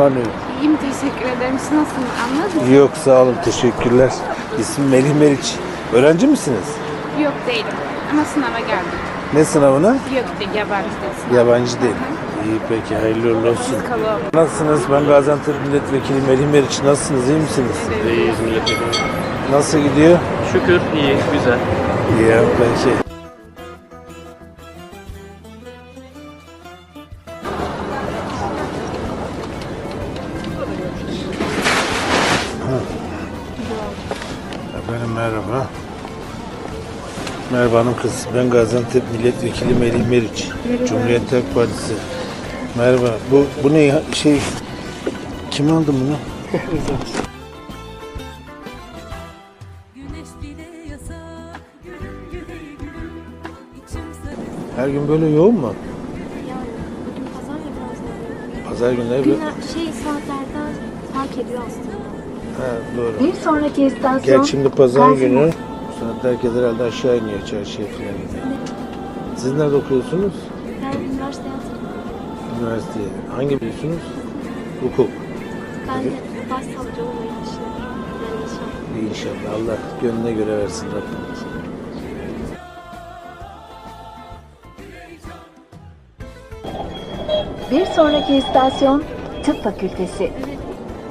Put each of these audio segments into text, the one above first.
Hani İyiyim teşekkür ederim. Siz nasılsınız? Anladın mı? yok sağ olun teşekkürler. İsmim Melih Meriç. Öğrenci misiniz? Yok değilim. Ama sınava geldim. Ne sınavına? Yok değil yabancı değil. Yabancı değil. İyi peki hayırlı uğurlu olsun. Kalıyorum. Nasılsınız? Ben Gaziantep Milletvekili Melih Meriç. Nasılsınız? iyi misiniz? İyiyiz milletvekili. Nasıl gidiyor? Şükür iyi, güzel. İyi peki. Efendim merhaba. Merhaba hanım kız. Ben Gaziantep Milletvekili Melih Meriç. Cumhuriyet Halk Partisi. Merhaba. Bu bu ne ya? Şey kim aldı bunu? Her gün böyle yoğun mu? Yani bugün pazar ya biraz daha. Pazar günleri. Günler şey saatlerde fark ediyor aslında. Doğru. Bir sonraki istasyon Gerçi şimdi pazar günü bu saatte herkes herhalde aşağı iniyor çarşıya falan. Siz nerede okuyorsunuz? Ben üniversiteye. Üniversiteye. Hangi biliyorsunuz? Hukuk. Ben de başsavcı olmayı düşünüyorum. Yani inşallah. İnşallah. Allah gönlüne göre versin Rabbim. Bir sonraki istasyon Tıp Fakültesi.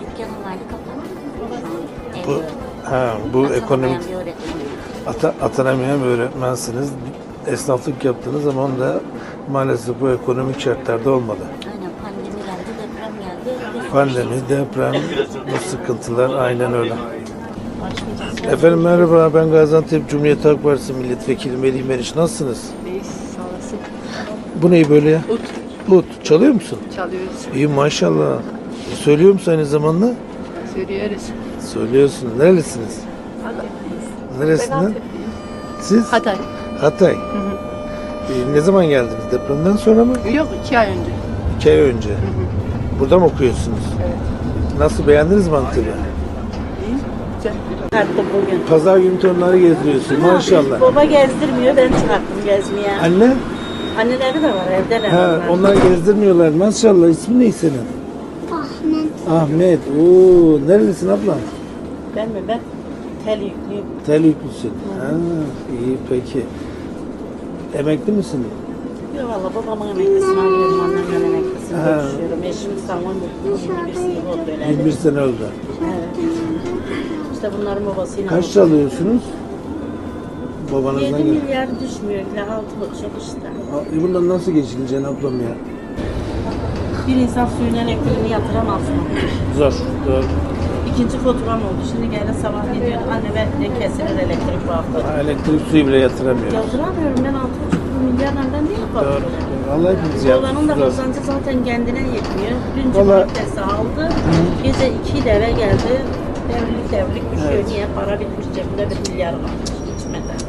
Dükkanın hali kapalı. Bu, ha, bu ekonomik ata, atanamayan bir öğretmensiniz. Esnaflık yaptınız ama onda maalesef bu ekonomik şartlarda olmadı. Aynen pandemi geldi, deprem geldi. Pandemi, deprem, bu sıkıntılar aynen öyle. Efendim merhaba ben Gaziantep Cumhuriyet Halk Partisi Milletvekili Melih Meriç. Nasılsınız? İyi, sağ olasın. Bu ne böyle ya? Ut Ut. Çalıyor musun? çalıyoruz, İyi maşallah. Söylüyor musun aynı zamanda? Söylüyoruz. Söylüyorsun. Nerelisiniz? Neresinden? Siz? Hatay. Hatay. E, ne zaman geldiniz? Depremden sonra mı? Yok, iki ay önce. İki ay önce. Burada mı okuyorsunuz? Nasıl beğendiniz mi Antep'i? Bugün. Pazar günü torunları gezdiriyorsun maşallah. Baba gezdirmiyor, ben çıkarttım gezmeye. Anne? Anneleri de var, evdeler. Ha, onlar gezdirmiyorlar maşallah. İsmin ne senin? Ahmet. Oo, nerelisin ablam? Ben mi? Ben tel yüklüyüm. Tel yüklüsün. Ha, iyi peki. Emekli misin? Yok valla babamın emeklisini alıyorum, annemin emeklisini Ha. görüşüyorum. Eşim sağlam 21 yıl oldu öyle. 21 sene oldu. Evet. İşte bunların babasıyla Kaç oldu. çalıyorsunuz? Babanızdan 7 gel. milyar düşmüyor, ile 6 buçuk işte. E bundan nasıl geçileceksin ablam ya? Bir insan suyun elektriğini yatıramaz mı? Zor. Zor. İkinci faturam oldu. Şimdi geldi sabah ne diyordu? Anne ben de kesilir elektrik bu hafta. Ha, Elektrik suyu bile yatıramıyor. Yatıramıyorum ben 6,5 milyar nereden değil Doğru. yapabilirim? Allah hepimiz Babanın da yaptık. kazancı zaten kendine yetmiyor. Dün Vallahi- cumartesi aldı. Gece iki eve geldi. Devrilik devrilik düşüyor. Niye? Para bitmiş cebinde bir milyar kalmış içmeden.